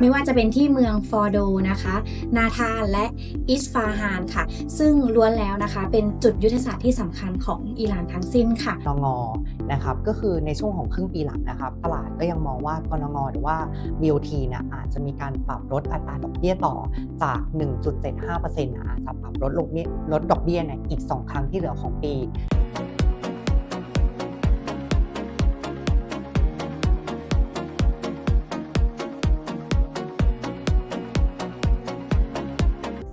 ไม่ว่าจะเป็นที่เมืองฟอร์โดนะคะ นาธานและอิสฟาฮานค่ะ ซึ่งล้วนแล้วนะคะ เป็นจุดยุทธศาสตร์ที่สำคัญของอิหร่านทั้งสิ้นค่ะกนงนะครับก็คือในช่วงของครึ่งปีหลังนะครับ ตลาดก็ยังมองว่ากนงหรือว่า BOT นี่ยอาจจะมีการปรับลดอัตราดอกเบี้ยต่อจาก 1.75%นะอาจจะปรับลดลงลดดอกเบี้ยเนี่ยอีก 2 ครั้งที่เหลือของปี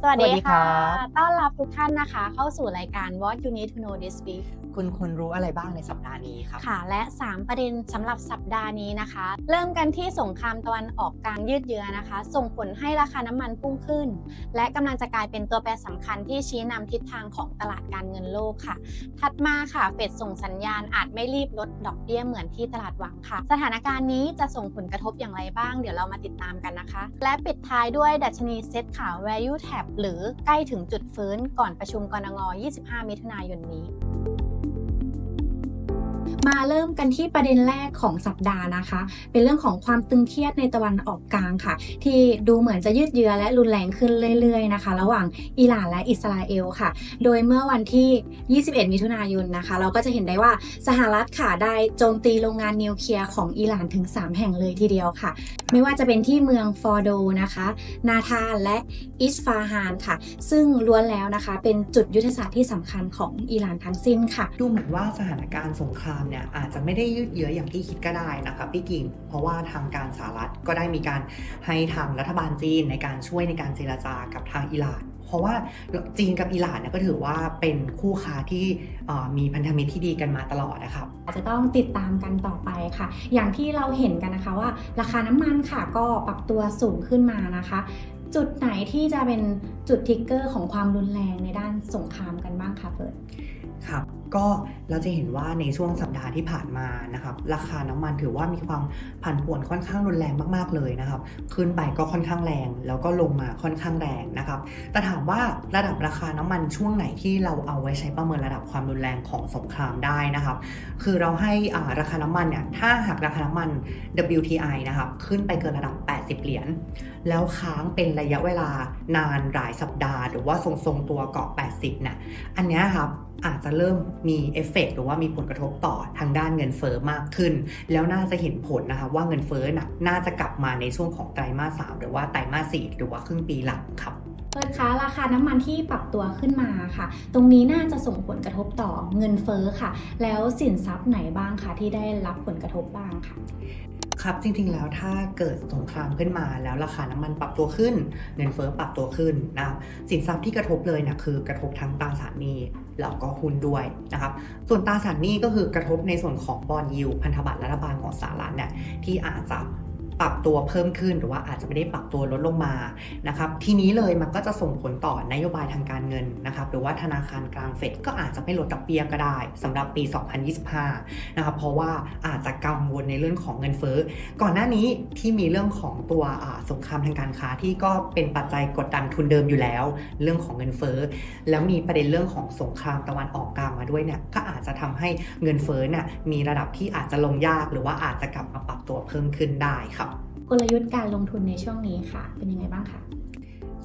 สวัสดีสวัสดีครัค่ะบต้อนรับทุกท่านนะคะ เข้าสู่รายการ What You Need to Know This Week คุณคุณรู้อะไรบ้างในสัปดาห์นี้ครับ ค่ะ และ 3 ประเด็นสำหรับสัปดาห์นี้นะคะ เริ่มกันที่สงครามตะวันออกกลางยืดเยื้อนะคะ ส่งผลให้ราคาน้ำมันพุ่งขึ้น และกำลังจะกลายเป็นตัวแปรสำคัญที่ชี้นำทิศทางของตลาดการเงินโลกค่ะ ถัดมาค่ะ เฟดส่งสัญญาณอาจไม่รีบลดดอกเบี้ยเหมือนที่ตลาดหวังค่ะ สถานการณ์นี้จะส่งผลกระทบอย่างไรบ้าง เดี๋ยวเรามาติดตามกันนะคะ และปิดท้ายด้วยดัชนีเซ็ตข่าว value tab หรือใกล้ถึงจุดฟื้นก่อนประชุมกรง25 มิถุนายนนี้ มาเริ่มกันที่ประเด็นแรกของสัปดาห์นะคะ เป็นเรื่องของความตึงเครียดในตะวันออกกลางค่ะ ที่ดูเหมือนจะยืดเยื้อและรุนแรงขึ้นเรื่อยๆนะคะ ระหว่างอิหร่านและอิสราเอลค่ะ โดยเมื่อวันที่ 21 มิถุนายนนะคะ เราก็จะเห็นได้ว่าสหรัฐค่ะได้โจมตีโรงงานนิวเคลียร์ของอิหร่านถึง 3 แห่งเลยทีเดียวค่ะ ไม่ว่าจะเป็นที่เมืองฟอร์โดนะคะ นาธานและอิสฟาฮานค่ะ ซึ่งล้วนแล้วนะคะ เป็นจุดยุทธศาสตร์ที่สำคัญของอิหร่านทั้งสิ้นค่ะ ดูเหมือนว่าสถานการณ์สงครามเนี่ยอาจจะไม่ได้ยืดเยื้ออย่างที่คิดก็ได้นะครับพี่กิ่ง เพราะว่าทางการสหรัฐก็ได้มีการให้ทางรัฐบาลจีนในการช่วยในการเจรจากับทางอิหร่านเพราะว่าจีนกับอิหร่านเนี่ยก็ถือว่าเป็นคู่ค้าที่มีพันธมิตรที่ดีกันมาตลอดนะครับอาจจะต้องติดตามกันต่อไปค่ะ อย่างที่เราเห็นกันนะคะว่า ราคาน้ำมันค่ะก็ปรับตัวสูงขึ้นมานะคะ จุดไหนที่จะเป็นจุดทิกเกอร์ของความรุนแรงในด้านสงครามกันบ้างคะเฟิร์นครับก็เราจะเห็นว่าในช่วงสัปดาห์ที่ผ่านมานะครับราคาน้ำมันถือว่ามีความผันผวนค่อนข้างรุนแรงมากๆเลยนะครับขึ้นไปก็ค่อนข้างแรง แล้วก็ลงมาค่อนข้างแรงนะครับแต่ถามว่าระดับราคาน้ำมันช่วงไหนที่เราเอาไว้ใช้ประเมินระดับความรุนแรงของสงครามได้นะครับ คือเราให้อ่าราคาน้ำมันเนี่ยถ้าหากราคาน้ำมัน WTI นะครับขึ้นไปเกินระดับ 80 เหรียญแล้วค้างเป็นระยะเวลานานหลายสัปดาห์ หรือว่าทรงๆตัวเกาะ 80เนี่ยอันนี้ครับอาจจะเริ่มมีเอฟเฟกต์หรือว่ามีผลกระทบต่อทางด้านเงินเฟอ้อมากขึ้น แล้วน่าจะเห็นผลนะคะว่าเงินเฟ้อน่ะน่าจะกลับมาในช่วงของไตรมาสสามหรือว่าไตรมาสสี่หรือว่าครึ่งปีหลังครับเฟิร์นคะราคาน้ำมันที่ปรับตัวขึ้นมาค่ะ ตรงนี้น่าจะส่งผลกระทบต่อเงินเฟ้อค่ะ แล้วสินทรัพย์ไหนบ้างคะที่ได้รับผลกระทบบ้างค่ะ ครับจริงๆแล้วถ้าเกิดสงครามขึ้นมาแล้วราคาน้ำมันปรับตัวขึ้นเงินเฟ้อปรับตัวขึ้นนะครับสินทรัพย์ที่กระทบเลยนะคือกระทบทั้งตราสารหนี้แล้วก็หุ้นด้วยนะครับส่วนตราสารหนี้ก็คือกระทบในส่วนของบอลยูพันธบัตรรัฐบาลของสหรัฐเนี่ยที่อาจจะ ปรับตัวเพิ่มขึ้นหรือว่าอาจจะไม่ได้ปรับตัวลดลงมานะครับทีนี้เลยมันก็จะส่งผลต่อนโยบายทางการเงินนะครับหรือว่าธนาคารกลางเฟดก็อาจจะไม่ลดดอกเบี้ยก็ได้สำหรับปี 2025 นะครับเพราะว่าอาจจะกังวลในเรื่องของเงินเฟ้อก่อนหน้านี้ที่มีเรื่องของตัวสงครามทางการค้าที่ก็เป็นปัจจัยกดดันทุนเดิมอยู่แล้ว เรื่องของเงินเฟ้อแล้วมีประเด็นเรื่องของสงครามตะวันออกกลางมาด้วยเนี่ยก็อาจจะทำให้เงินเฟ้อเนี่ยมีระดับที่อาจจะลงยาก หรือว่าอาจจะกลับมาปรับตัวเพิ่มขึ้นได้ครับ กลยุทธ์การลงทุนในช่วงนี้ค่ะ เป็นยังไงบ้างคะ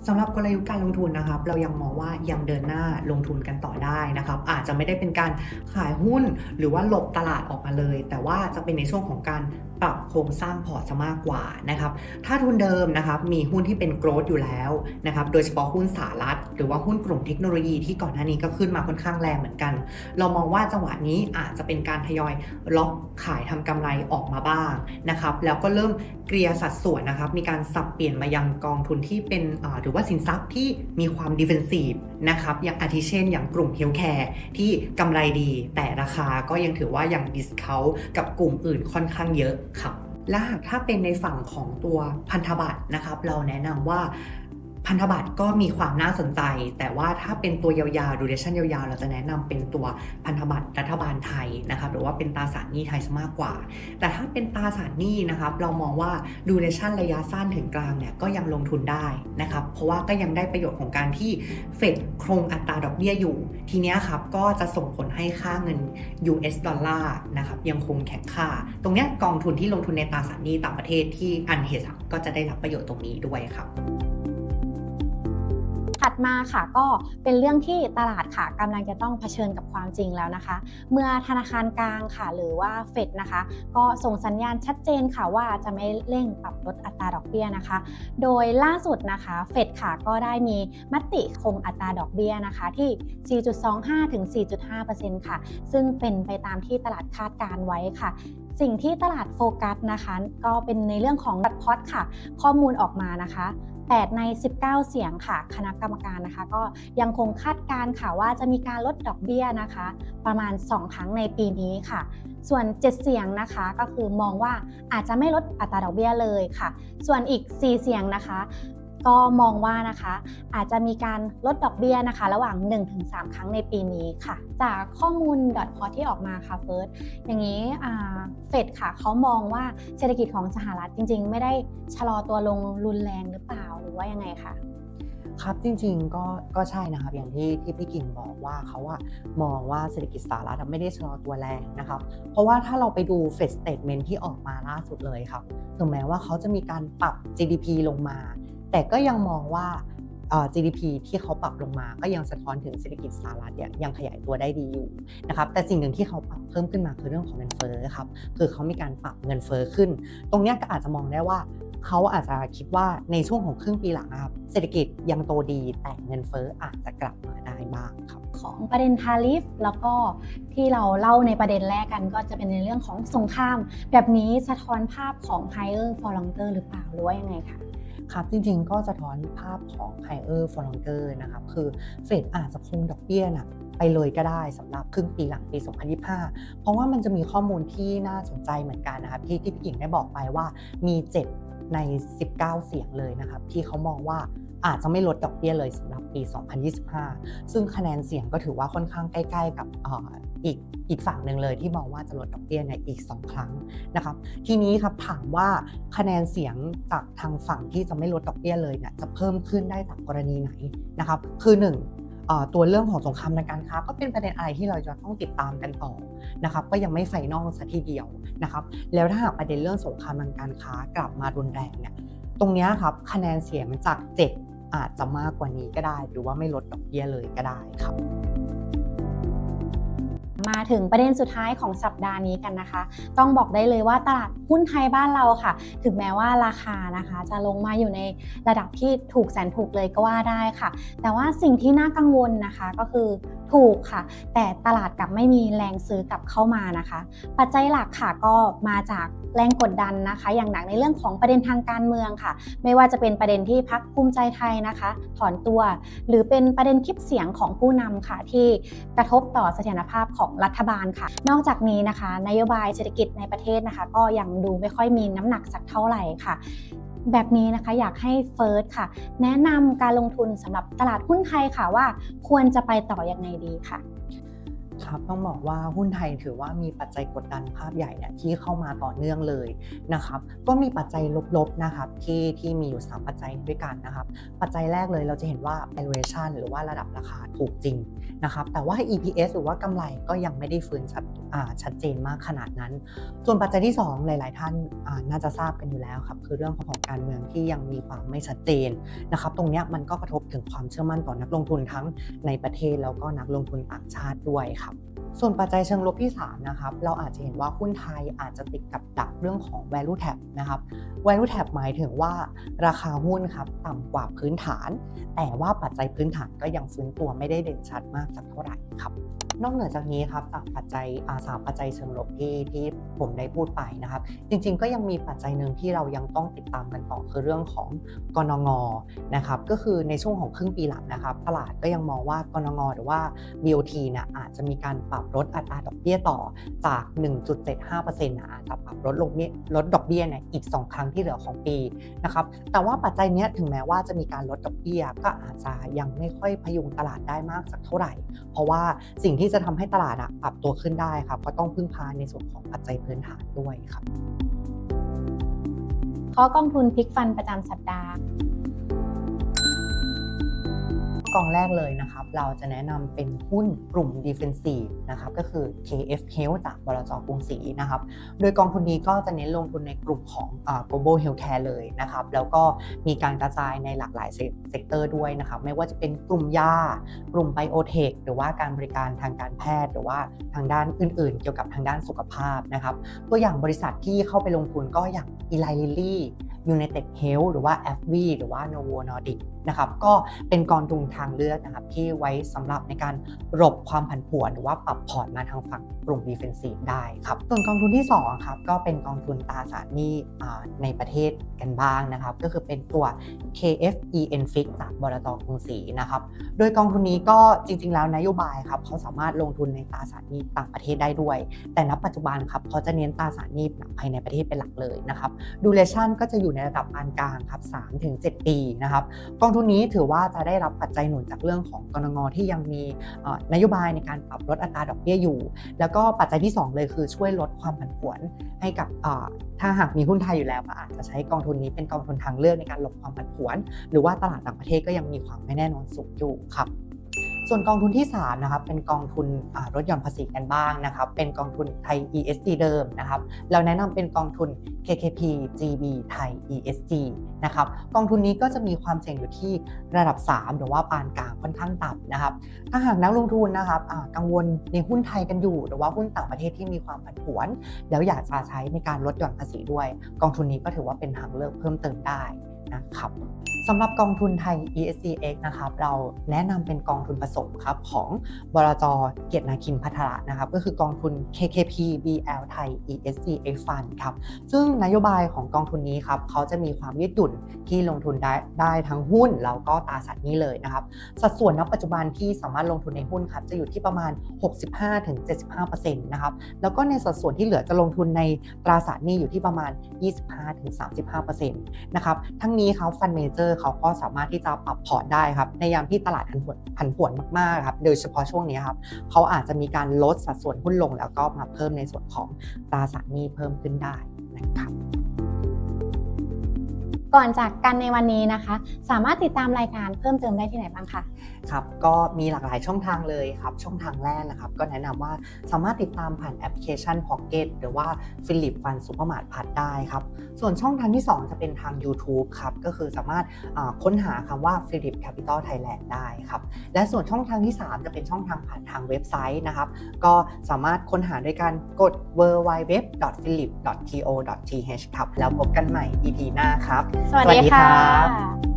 สำหรับกลยุทธ์การลงทุนนะครับ เรายังมองว่ายังเดินหน้าลงทุนกันต่อได้นะครับ อาจจะไม่ได้เป็นการขายหุ้นหรือว่าหลบตลาดออกมาเลย แต่ว่าจะเป็นในช่วงของการ ปรับโครงสร้างพอร์ตซะมากกว่านะครับ ถ้าทุนเดิมนะครับมีหุ้นที่เป็นโกรดอยู่แล้วนะครับ โดยเฉพาะหุ้นสหรัฐ หรือว่าหุ้นกลุ่มเทคโนโลยีที่ก่อนหน้านี้ก็ขึ้นมาค่อนข้างแรงเหมือนกัน เรามองว่าจังหวะนี้อาจจะเป็นการทยอยล็อกขายทำกำไรออกมาบ้างนะครับ แล้วก็เริ่มเกลี่ยสัดส่วนนะครับ มีการสับเปลี่ยนมายังกองทุนที่เป็นหรือว่าสินทรัพย์ที่มีความดิเฟนซีฟนะครับ อย่างอาทิเช่น อย่างกลุ่มเฮลท์แคร์ที่กำไรดี แต่ราคาก็ยังถือว่ายังดิสเคากับกลุ่มอื่นค่อนข้างเยอะ ครับและหากถ้าเป็นในฝั่งของตัวพันธบัตรนะครับ เราแนะนำว่า พันธบัตรก็มีความน่าสนใจ แต่ว่าถ้าเป็นตัวยาวๆ duration ยาวๆ เราจะแนะนำเป็นตัวพันธบัตรรัฐบาลไทยนะครับหรือว่าเป็นตราสารหนี้ไทยซะมากกว่า แต่ถ้าเป็นตราสารหนี้นะครับเรามองว่า duration ระยะสั้นถึงกลางเนี่ยก็ยังลงทุนได้นะครับเพราะว่าก็ยังได้ประโยชน์ของการที่เฟดคงอัตราดอกเบี้ยอยู่ ทีนี้ครับก็จะส่งผลให้ค่าเงิน US ดอลลาร์นะครับยังคงแข็งค่า ตรงนี้กองทุนที่ลงทุนในตราสารหนี้ต่างประเทศที่อันเฮสก็จะได้รับประโยชน์ตรงนี้ด้วยครับ ถัดมาค่ะก็เป็นเรื่องที่ตลาดค่ะกำลังจะต้องเผชิญกับความจริงแล้วนะคะ เมื่อธนาคารกลางค่ะ หรือว่าเฟดนะคะ ก็ส่งสัญญาณชัดเจนค่ะว่าจะไม่เร่งปรับลดอัตราดอกเบี้ยนะคะ โดยล่าสุดนะคะเฟดค่ะก็ได้มีมติคงอัตราดอกเบี้ยนะคะที่ 4.25 ถึง 4.5%ค่ะ ซึ่งเป็นไปตามที่ตลาดคาดการไว้ค่ะสิ่งที่ตลาดโฟกัสนะคะ ก็เป็นในเรื่องของดัตพอตค่ะ ข้อมูลออกมานะคะ 8 ใน 19 เสียงค่ะ คณะกรรมการนะคะ ก็ยังคงคาดการ์ค่ะว่าจะมีการลดดอกเบี้ยนะคะ ประมาณ 2 ครั้งในปีนี้ค่ะ ส่วน 7 เสียงนะคะก็คือมองว่าอาจจะไม่ลดอัตราดอกเบี้ยเลยค่ะ ส่วนอีก 4 เสียงนะคะ ก็มองว่านะคะอาจจะมีการลดดอกเบี้ยนะคะ ระหว่าง 1-3 ครั้งในปีนี้ค่ะ จากข้อมูลดอทพอที่ออกมาค่ะเฟิร์สอย่างนี้เฟดค่ะเขามองว่าเศรษฐกิจของสหรัฐจริง ๆ ไม่ได้ชะลอตัวลงรุนแรงหรือเปล่าหรือว่ายังไงคะครับจริงๆก็ก็ใช่นะครับอย่างที่ที่พี่กิ่งบอกว่าเขาอะมองว่าเศรษฐกิจสหรัฐไม่ได้ชะลอตัวแรงนะครับเพราะว่าถ้าเราไปดูเฟดสเต t เมนที่ออกมาล่าสุดเลยครับถึงแม้ว่าเขาจะมีการปรับ GDP ลงมา แต่ก็ยังมองว่า GDP ที่เขาปรับลงมาก็ยังสะท้อนถึงเศรษฐกิจสหรัฐเนี่ยยังขยายตัวได้ดีอยู่นะครับแต่สิ่งหนึ่งที่เขาปรับเพิ่มขึ้นมาคือเรื่องของเงินเฟ้อครับคือเขามีการปรับเงินเฟ้อขึ้น ตรงนี้ก็อาจจะมองได้ว่าเขาอาจจะคิดว่าในช่วงของครึ่งปีหลังครับเศรษฐกิจยังโตดีแต่เงินเฟ้ออาจจะกลับมาได้บ้างครับของประเด็นทาริฟแล้วก็ที่เราเล่าในประเด็นแรกกันก็จะเป็นในเรื่องของสงคราม แบบนี้สะท้อนภาพของ higher for longer หรือเปล่าหรือว่ายังไงคะ ครับจริงๆก็สะท้อนภาพของ higher for longer นะครับคือเฟดอาจจะคงดอกเบี้ยนะไปเลยก็ได้สำหรับครึ่งปีหลังปี 2025 เพราะว่ามันจะมีข้อมูลที่น่าสนใจเหมือนกันนะครับที่ที่พี่หญิงได้บอกไปว่ามี 7 ใน 19 เสียงเลยนะครับที่เขามองว่าอาจจะไม่ลดดอกเบี้ยเลยสำหรับปี 2025 ซึ่งคะแนนเสียงก็ถือว่าค่อนข้างใกล้ ๆ กับ อีกอีกฝั่งหนึ่งเลยที่มองว่าจะลดดอกเบี้ยในอีก 2 ครั้งนะครับทีนี้ครับถามว่าคะแนนเสียงจากทางฝั่งที่จะไม่ลดดอกเบี้ยเลยเนี่ยจะเพิ่มขึ้นได้จากกรณีไหนนะครับคือหนึ่งตัวเรื่องของสงครามทางการค้าก็เป็นประเด็นอะไรที่เราจะต้องติดตามกันต่อนะครับก็ยังไม่ไฟนอลซะทีเดียวนะครับแล้วถ้าหากประเด็นเรื่องสงครามทางการค้ากลับมารุนแรงเนี่ยตรงนี้ครับคะแนนเสียงจาก 7 อาจจะมากกว่านี้ก็ได้ หรือว่าไม่ลดดอกเบี้ยเลยก็ได้ครับ มาถึงประเด็นสุดท้ายของสัปดาห์นี้กันนะคะ ต้องบอกได้เลยว่าตลาดหุ้นไทยบ้านเราค่ะ ถึงแม้ว่าราคานะคะ จะลงมาอยู่ในระดับที่ถูกแสนถูกเลยก็ว่าได้ค่ะ แต่ว่าสิ่งที่น่ากังวลนะคะก็คือถูกค่ะ แต่ตลาดกลับไม่มีแรงซื้อกลับเข้ามานะคะ ปัจจัยหลักค่ะก็มาจากแรงกดดันนะคะ อย่างหนักในเรื่องของประเด็นทางการเมืองค่ะ ไม่ว่าจะเป็นประเด็นที่พักภูมิใจไทยนะคะ ถอนตัว หรือเป็นประเด็นคลิปเสียงของผู้นำค่ะที่กระทบต่อเสถียรภาพของรัฐบาลค่ะ นอกจากนี้นะคะ นโยบายเศรษฐกิจในประเทศนะคะ ก็ยังดูไม่ค่อยมีน้ำหนักสักเท่าไหร่ค่ะ แบบนี้นะคะอยากให้เฟิร์สค่ะ แนะนำการลงทุนสำหรับตลาดหุ้นไทยค่ะว่าควรจะไปต่อยังไงดีค่ะ ครับต้องบอกว่าหุ้นไทยถือว่ามีปัจจัยกดดันภาพใหญ่เนี่ยที่เข้ามาต่อเนื่องเลยนะครับก็มีปัจจัยลบๆนะครับที่ที่มีอยู่ 3 ปัจจัยด้วยกันนะครับปัจจัยแรกเลยเราจะเห็นว่า valuation หรือว่าระดับราคาถูกจริงนะครับแต่ว่า EPS หรือว่ากำไรก็ยังไม่ได้ฟื้นชัดอ่าชัดเจนมากขนาดนั้น ส่วนปัจจัยที่ 2 หลาย ๆ ท่านน่าจะทราบกันอยู่แล้วครับคือเรื่องของการเมืองที่ยังมีความไม่ชัดเจนนะครับตรงนี้มันก็กระทบถึงความเชื่อมั่นต่อนักลงทุนทั้งในประเทศแล้วก็นักลงทุนต่างชาติด้วยครับ ส่วนปัจจัยเชิงลบที่3นะครับเราอาจจะเห็นว่าหุ้นไทยอาจจะติดกับดักเรื่องของ value tab นะครับ value tab หมายถึงว่าราคาหุ้นครับต่ำกว่าพื้นฐาน แต่ว่าปัจจัยพื้นฐานก็ยังฟื้นตัวไม่ได้เด่นชัดมากสักเท่าไหร่ครับ นอกเหนือจากนี้ครับจากปัจจัยอาสามปัจจัยเชิงลบที่ที่ผมได้พูดไปนะครับ จริงๆ ก็ยังมีปัจจัยหนึ่งที่เรายังต้องติดตามกันต่อคือเรื่องของกนงนะครับก็คือในช่วงของครึ่งปีหลังนะครับ ตลาดก็ยังมองว่ากนงหรือว่า BOT นี่ยอาจจะมีการปรับลดอัตราดอกเบี้ยต่อจาก 1.75%นะอาจจะปรับลดลงลดดอกเบี้ยเนี่ยอีก 2 ครั้งที่เหลือของปีนะครับแต่ว่าปัจจัยนี้ถึงแม้ว่าจะมีการลดดอกเบี้ยก็อาจจะยังไม่ค่อยพยุงตลาดได้มากสักเท่าไหร่ เพราะว่าสิ่งที่จะทำให้ตลาดอะปรับตัวขึ้นได้ครับก็ต้องพึ่งพาในส่วนของปัจจัยพื้นฐานด้วยครับข้อกองทุนพลิกฟันประจำสัปดาห์ องแรกเลยนะครับ เราจะแนะนำเป็นหุ้นกลุ่ม Defensive นะครับ ก็คือ KF Health จากบลจกรุงศรีนะครับ โดยกองทุนนี้ก็จะเน้นลงทุนในกลุ่มของ global healthcare เลยนะครับ แล้วก็มีการกระจายในหลากหลายเซกเตอร์ด้วยนะครับ ไม่ว่าจะเป็นกลุ่มยา กลุ่มไบโอเทคหรือว่าการบริการทางการแพทย์ หรือว่าทางด้านอื่น ๆ เกี่ยวกับทางด้านสุขภาพนะครับ ตัวอย่างบริษัทที่เข้าไปลงทุนก็อย่าง Eli Lilly United Health หรือว่า AbbVie หรือว่า Novo Nordisk นะครับก็เป็นกองทุนทางเลือกนะครับที่ไว้สำหรับในการหลบความผันผวน หรือว่าปรับพอร์ตมาทางฝั่งกลุ่ม defensive ได้ครับส่วนกองทุนที่2ครับก็เป็นกองทุนตราสารหนี้ในประเทศกันบ้างนะครับ ก็คือเป็นตัว KFEN Fix จากบลจกรุงศรีนะครับโดยกองทุนนี้ก็จริง ๆ แล้วนโยบายครับเขาสามารถลงทุนในตราสารหนี้ต่างประเทศได้ด้วย แต่ณปัจจุบันครับเขาจะเน้นตราสารหนี้ภายในประเทศเป็นหลักเลยนะครับดูเลชั่นก็จะอยู่ในระดับปานกลางครับ3-7ปีนะครับกองทุนนี้ถือว่าจะได้รับปัจจัยหนุนจากเรื่องของกรงงที่ยังมีนโยบายในการปรับลดอัตราดอกเบี้ยอยู่ แล้วก็ปัจจัยที่ 2 เลยคือช่วยลดความผันผวนให้กับถ้าหากมีหุ้นไทยอยู่แล้วก็อาจจะใช้กองทุนนี้เป็นกองทุนทางเลือกในการหลบความผันผวน หรือว่าตลาดต่างประเทศก็ยังมีความไม่แน่นอนสูงอยู่ครับ ส่วนกองทุนที่3นะครับเป็นกองทุนรถหย่อนภาษีกันบ้างนะครับเป็นกองทุนไทย ESG เดิมนะครับเราแนะนำเป็นกองทุน KKP GB ไทย ESG นะครับกองทุนนี้ก็จะมีความเสี่ยงอยู่ที่ระดับ 3 หรือว่าปานกลางค่อนข้างต่ำนะครับถ้าหากนักลงทุนนะครับกังวลในหุ้นไทยกันอยู่ หรือว่าหุ้นต่างประเทศที่มีความผันผวน แล้วอยากจะใช้ในการลดหย่อนภาษีด้วย กองทุนนี้ก็ถือว่าเป็นทางเลือกเพิ่มเติมได้ นะครับสำหรับกองทุนไทย ESCX นะครับเราแนะนำเป็นกองทุนผสมครับของบลจเกียรตินาคินพัฒระนะครับก็คือกองทุน KKP BL ไทย ESCX Fund ครับซึ่งนโยบายของกองทุนนี้ครับเขาจะมีความยืดหยุ่นที่ลงทุนได้ได้ทั้งหุ้นแล้วก็ตราสารนี้เลยนะครับสัดส่วนณปัจจุบันที่สามารถลงทุนในหุ้นครับจะอยู่ที่ประมาณ 65-75%นะครับแล้วก็ในสัดส่วนที่เหลือจะลงทุนในตราสารนี้อยู่ที่ประมาณ 25-35%นะครับทั้งนี้ครับฟันเมเจอร์เขาก็สามารถที่จะปรับพอร์ตได้ครับในยามที่ตลาดผันผวนผันผวนมากๆครับโดยเฉพาะช่วงนี้ครับเขาอาจจะมีการลดสัดส่วนหุ้นลง แล้วก็มาเพิ่มในส่วนของตราสารหนี้เพิ่มขึ้นได้นะครับก่อนจากกันในวันนี้นะคะ สามารถติดตามรายการเพิ่มเติมได้ที่ไหนบ้างคะครับก็มีหลากหลายช่องทางเลยครับ ช่องทางแรกนะครับ ก็แนะนำว่าสามารถติดตามผ่านแอปพลิเคชัน Pocket หรือว่า Philip Fun Supermart พัดได้ครับ ส่วนช่องทางที่ 2 จะเป็นทาง YouTube ครับ ก็คือสามารถอ่าค้นหาคำว่า Philip Capital Thailand ได้ครับ และส่วนช่องทางที่ 3 จะเป็นช่องทางผ่านทางเว็บไซต์นะครับ ก็สามารถค้นหาด้วยการกด w w w p h i l i p t o t h ครับแล้วพบกันใหม่ EP หน้าครับ สวัสสวัสดีดีค่ะครับ